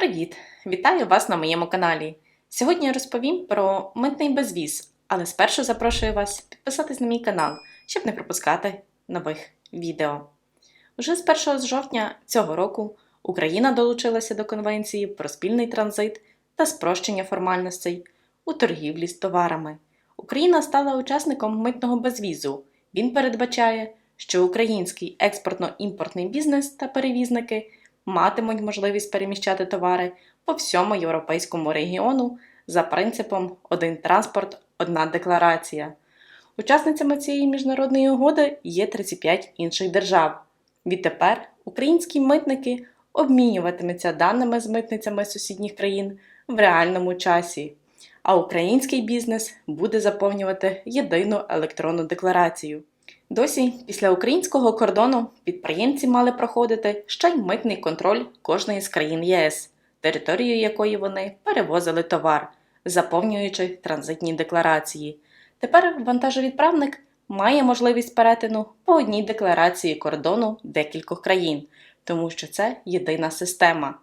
Привіт! Вітаю вас на моєму каналі. Сьогодні я розповім про митний безвіз, але спершу запрошую вас підписатись на мій канал, щоб не пропускати нових відео. Уже з 1 жовтня цього року Україна долучилася до Конвенції про спільний транзит та спрощення формальностей у торгівлі з товарами. Україна стала учасником митного безвізу. Він передбачає, що український експортно-імпортний бізнес та перевізники матимуть можливість переміщати товари по всьому європейському регіону за принципом один транспорт, одна декларація. Учасницями цієї міжнародної угоди є 35 інших держав. Відтепер українські митники обмінюватимуться даними з митницями сусідніх країн в реальному часі, а український бізнес буде заповнювати єдину електронну декларацію. Досі, після українського кордону, підприємці мали проходити ще й митний контроль кожної з країн ЄС, територію якої вони перевозили товар, заповнюючи транзитні декларації. Тепер вантажовідправник має можливість перетину по одній декларації кордону декількох країн, тому що це єдина система.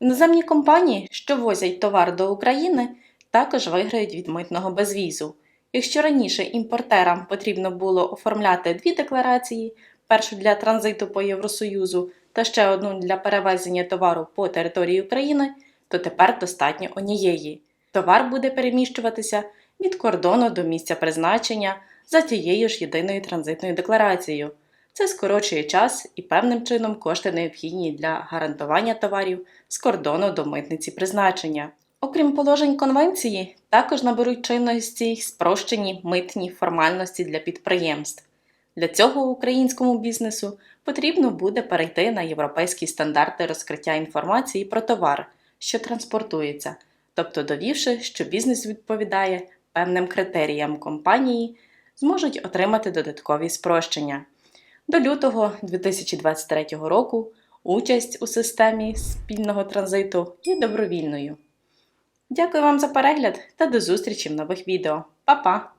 Іноземні компанії, що возять товар до України, також виграють від митного безвізу. Якщо раніше імпортерам потрібно було оформляти дві декларації: першу для транзиту по Євросоюзу та ще одну для перевезення товару по території України, то тепер достатньо однієї. Товар буде переміщуватися від кордону до місця призначення за тією ж єдиною транзитною декларацією. Це скорочує час і певним чином кошти необхідні для гарантування товарів з кордону до митниці призначення. Окрім положень конвенції, також наберуть чинності й спрощені митні формальності для підприємств. Для цього українському бізнесу потрібно буде перейти на європейські стандарти розкриття інформації про товар, що транспортується, тобто довівши, що бізнес відповідає певним критеріям компанії, зможуть отримати додаткові спрощення. До лютого 2023 року участь у системі спільного транзиту є добровільною. Дякую вам за перегляд та до зустрічі в нових відео. Па-па!